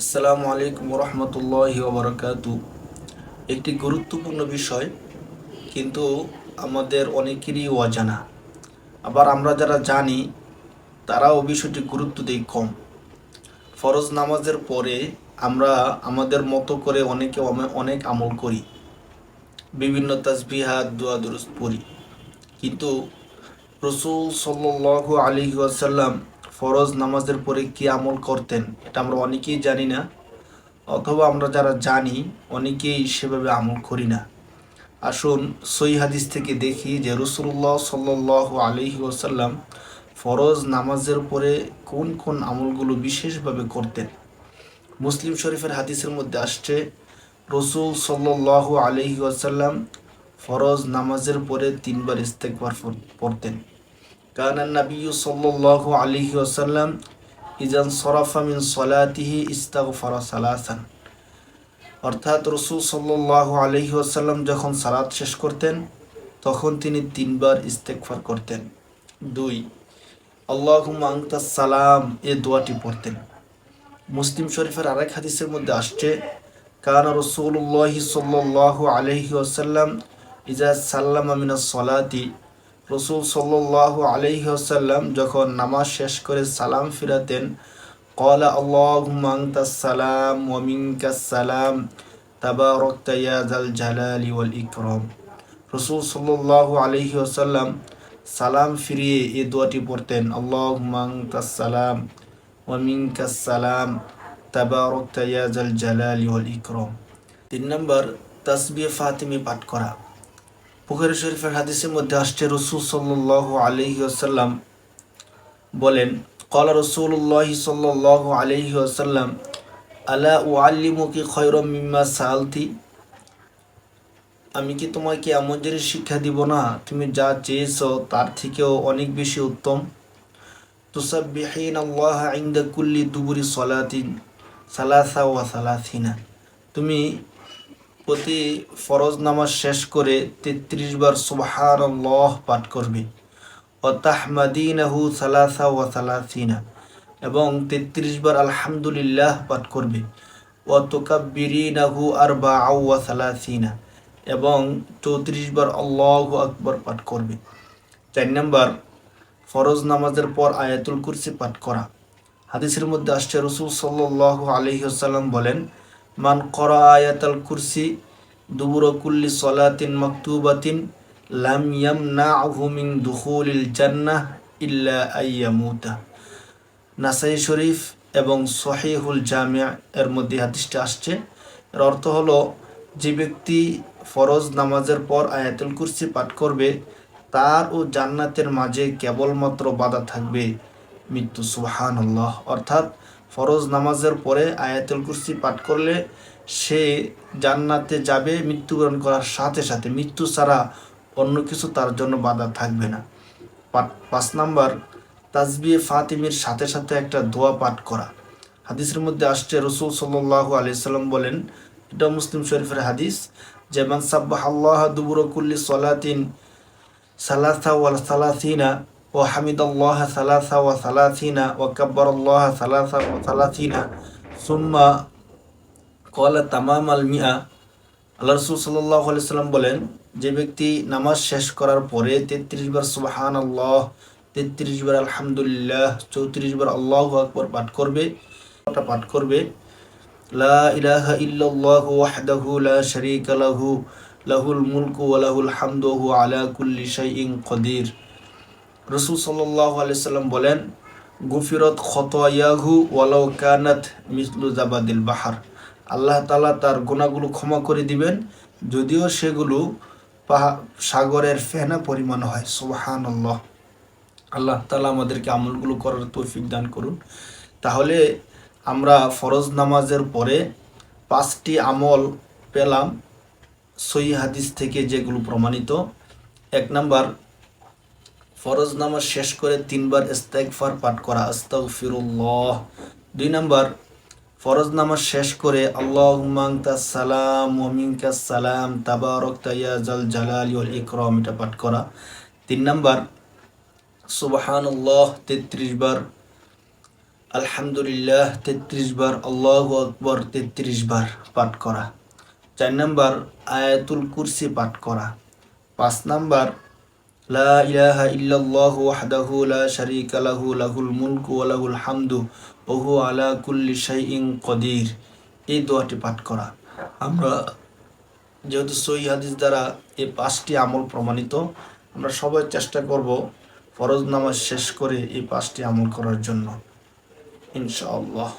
আসসালামু আলাইকুম রহমতুল্লাহ ওবরাকাতু একটি গুরুত্বপূর্ণ বিষয়, কিন্তু আমাদের অনেকেরই অজানা। আবার আমরা যারা জানি, তারাও বিষয়টি গুরুত্ব দেই কম। ফরজ নামাজের পরে আমরা আমাদের মতো করে অনেকে অনেক আমল করি। বিভিন্ন তাসবিহাত, দোয়া, দুরুস্ত পড়ি। কিন্তু রসুল সাল্লাহ আলী আসাল্লাম ফরজ নামাজের পরে কি আমল করতেন, এটা আমরা অনেকেই জানি না। অথবা আমরা যারা জানি, অনেকেই সেভাবে আমল করি না। আসুন সই হাদিস থেকে দেখি যে রসুল্লাহ সাল্লাহ আলহি ওসাল্লাম ফরজ নামাজের পরে কোন কোন আমলগুলো বিশেষভাবে করতেন। মুসলিম শরীফের হাদিসের মধ্যে আসছে, রসুল সাল্লাহ আলহি ওসাল্লাম ফরজ নামাজের পরে তিনবার ইস্তেকবার পড়তেন। কান নবী সাল্লাহ আলহি ওসাল্লাম ইজান সরাফা মিন সলাতিহি ইস্তাগফারা সালাসান। অর্থাৎ রসুল সাল্লাহ আলহি ওসাল্লাম যখন সালাত শেষ করতেন, তখন তিনি তিনবার ইস্তেকফার করতেন। দুই আল্লাহ আংতাস সালাম এ দোয়াটি পড়তেন। মুসলিম শরীফের আরেক হাদিসের মধ্যে আসছে, কান রসুল্লাহি সাল্লাহ আলহি ওসাল্লাম ইজা সাল্লাম আমিনা সলাতি রসুল সাল্লাহ আলহিহসাল্লাম যখন নামাজ শেষ করে সালাম ফিরাতেন কলা আল্লাহমাংতাসালাম ওয়ামিংকাসালাম তাবা রক্তায়াজাল জালালি ওয়াল ইকরম। রসুল সাল্লাহ আলহিহসাল্লাম সালাম ফিরিয়ে এ দোয়াটি পড়তেন আল্লাহমাংতাসালাম ওয়ামিংকাসালাম তাবা রক্তায়াজাল জালা আলি ইকরম। তিন নম্বর তসবিয়ে ফাতিমি পাঠ করা। বুখারি শরীফের হাদিসের মধ্যে আসছে, রসুল সাল আলহি আসাল্লাম বলেন, কলা রসুল্লাহ সাল আলহি আসাল্লাম আলা ও আল্লিমুকি খৈরম মিম্মা সালতি আমি কি তোমাকে এমন জিনিস শিক্ষা দিব না? তুমি যা চেয়েছ তার থেকেও অনেক বেশি উত্তম। তুসাবিহীন কুল্লি দুবুরি সলাতিন সালাসা ওয়া সালাসিনা। তুমি প্রতি ফরজ নামাজ শেষ করে তেত্রিশ বার লহ পাঠ করবে। ও তাহমাদিনাহু সালাসা ওয়া সালাসিনা। এবং তেত্রিশ বার আলহামদুলিল্লাহ পাঠ করবে। ও তোকাব্বিরিনাহু আরবা ওয়া সালাসিনা। এবং চৌত্রিশ বার আল্লাহ আকবর পাঠ করবে। চার নম্বর, ফরজ নামাজের পর আয়াতুল কুরসি পাঠ করা। হাদিসের মধ্যে আসছে রসুল সাল্লাহ আলহিহাল্লাম বলেন মান করা আয়াতাল কুরসি দুবুর কুল্লি সলাতিন মাকতুবাতিন লাম ইয়ামনাহু মিন দুখুলিল জান্নাহ ইল্লা আইয়ামুতা নাসাই শরীফ এবং সহিহুল জামিয়া এর মধ্যে হাদিসটা আসছে। এর অর্থ হলো, যে ব্যক্তি ফরজ নামাজের পর আয়াতুল কুরসি পাঠ করবে, তার ও জান্নাতের মাঝে কেবলমাত্র বাধা থাকবে মৃত্যু। আল্লাহ অর্থাৎ ফরজ নামাজের পরে আয়াতুল কুরসি পাঠ করলে সে জান্নাতে যাবে, মৃত্যুবরণ করার সাথে সাথে মৃত্যু ছাড়া অন্য কিছু তার জন্য বাধা থাকবে না। পাঁচ নাম্বার, তাজবিয়ে ফাতিমের সাথে সাথে একটা দোয়া পাঠ করা। হাদিসের মধ্যে আসছে, রসুল সাল্লাহ আলিয়াল্লাম বলেন, এটা মুসলিম শরীফের হাদিস যেমন সাব্বাহ আল্লাহ দুবুর কুল্লি সলাতিন সালাসা ওয়াল সালাসিনা সালাসিনা ও কাব্বর আল্লাহ সালাসা ওয়া সালাসিনা। সুম্মা কলা তামাম আল মিয়া। আল্লাহ রসুল সাল্লাহ সাল্লাম বলেন, যে ব্যক্তি নামাজ শেষ করার পরে তেত্রিশ বার সুবাহান আল্লাহ তেত্রিশ বার আলহামদুলিল্লাহ, চৌত্রিশ বার আল্লাহ আকবর পাঠ করবে পাঠ করবে, লা ইলাহা ইল্লাল্লাহু ওয়াহদাহু লা শারীকা লাহু, লাহুল মুলকু ওয়া লাহুল হামদু ওয়া আলা কুল্লি শাইইন কদির রাসূল সাল্লাম বলেন, গুফিরত খতয়াহু ওয়ালাউ কানাত মিসলু জাবাদিল বাহার। আল্লাহ তালা তার গুনাহগুলো ক্ষমা করে দিবেন, যদিও সেগুলো পাহা, সাগরের ফেনা পরিমাণ হয়। সুবহানাল্লাহ। আল্লাহ আল্লাহ তালা আমাদেরকে আমলগুলো করার তৌফিক দান করুন। তাহলে আমরা ফরজ নামাজের পরে পাঁচটি আমল পেলাম সই হাদিস থেকে যেগুলো প্রমাণিত। এক নাম্বার ফরজ নামাজ শেষ করে তিনবার ইস্তেগফার পাঠ করা, আস্তাগফিরুল্লাহ। দুই নাম্বার ফরজ নামাজ শেষ করে আল্লাহুম্মা সালাম ওয়া মিনকাস সালাম, তাবারাকতা ইয়া জাল জালালি ওয়াল ইকরাম, এটা পাঠ করা। তিন নাম্বার, সুবহানাল্লাহ, তেত্রিশ বার, আলহামদুলিল্লাহ, তেত্রিশ বার, আল্লাহ আকবর, তেত্রিশ বার পাঠ করা। চার নাম্বার, আয়াতুল কুরসি পাঠ করা। পাঁচ নাম্বার ইলাহা ইল্লাল্লাহু ওয়াহদাহু লা শারীকা লাহু, লাহুল মুলকু ওয়া লাহুল হামদু, ওয়া হুয়া আলা কুল্লি শাইইন কদির। এই দোয়াটি পাঠ করা। আমরা যেহেতু সহি হাদিস দ্বারা এই পাঁচটি আমল প্রমাণিত, আমরা সবাই চেষ্টা করব ফরজ নামাজ শেষ করে এই পাঁচটি আমল করার জন্য। ইনশাআল্লাহ।